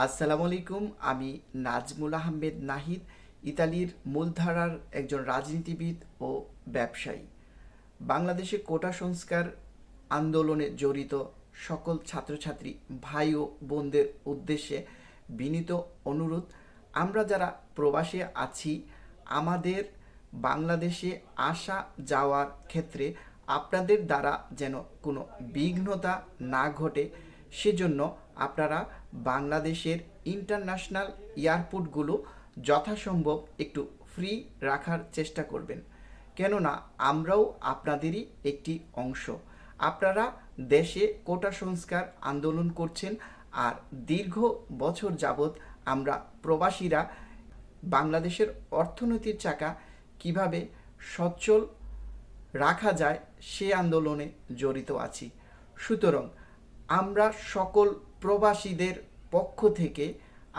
আসসালামু আলাইকুম, আমি নাজমুল আহমেদ নাহিদ, ইতালির মূলধারার একজন রাজনীতিবিদ ও ব্যবসায়ী। বাংলাদেশে কোটা সংস্কার আন্দোলনে জড়িত সকল ছাত্রছাত্রী, ভাই ও বোনদের উদ্দেশ্যে বিনীত অনুরোধ, আমরা যারা প্রবাসে আছি, আমাদের বাংলাদেশে আসা যাওয়ার ক্ষেত্রে আপনাদের দ্বারা যেন কোনো বিঘ্নতা না ঘটে সেজন্য আপনারা বাংলাদেশের ইন্টারন্যাশনাল এয়ারপোর্টগুলো যথাসম্ভব একটু ফ্রি রাখার চেষ্টা করবেন। কেননা আমরাও আপনাদেরই একটি অংশ। আপনারা দেশে কোটা সংস্কার আন্দোলন করছেন আর দীর্ঘ বছর যাবৎ আমরা প্রবাসীরা বাংলাদেশের অর্থনীতির চাকা কীভাবে সচ্ছল রাখা যায় সে আন্দোলনে জড়িত আছি। সুতরাং আমরা সকল প্রবাসীদের পক্ষ থেকে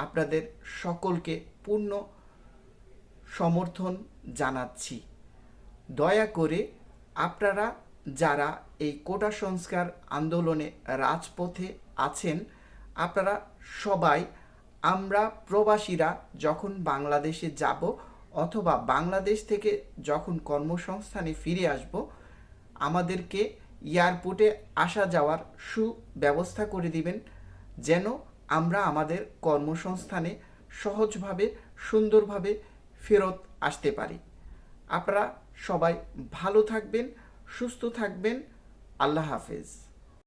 আপনাদের সকলকে পূর্ণ সমর্থন জানাচ্ছি। দয়া করে আপনারা যারা এই কোটা সংস্কার আন্দোলনে রাজপথে আছেন, আপনারা সবাই, আমরা প্রবাসীরা যখন বাংলাদেশে যাব অথবা বাংলাদেশ থেকে যখন কর্মসংস্থানে ফিরে আসব, আমাদেরকে এয়ারপোর্টে আসা যাওয়ার সুব্যবস্থা করে দিবেন, যেন আমরা আমাদের কর্মসংস্থানে সহজভাবে, সুন্দরভাবে ফেরত আসতে পারি। আপনারা সবাই ভালো থাকবেন, সুস্থ থাকবেন। আল্লাহ হাফেজ।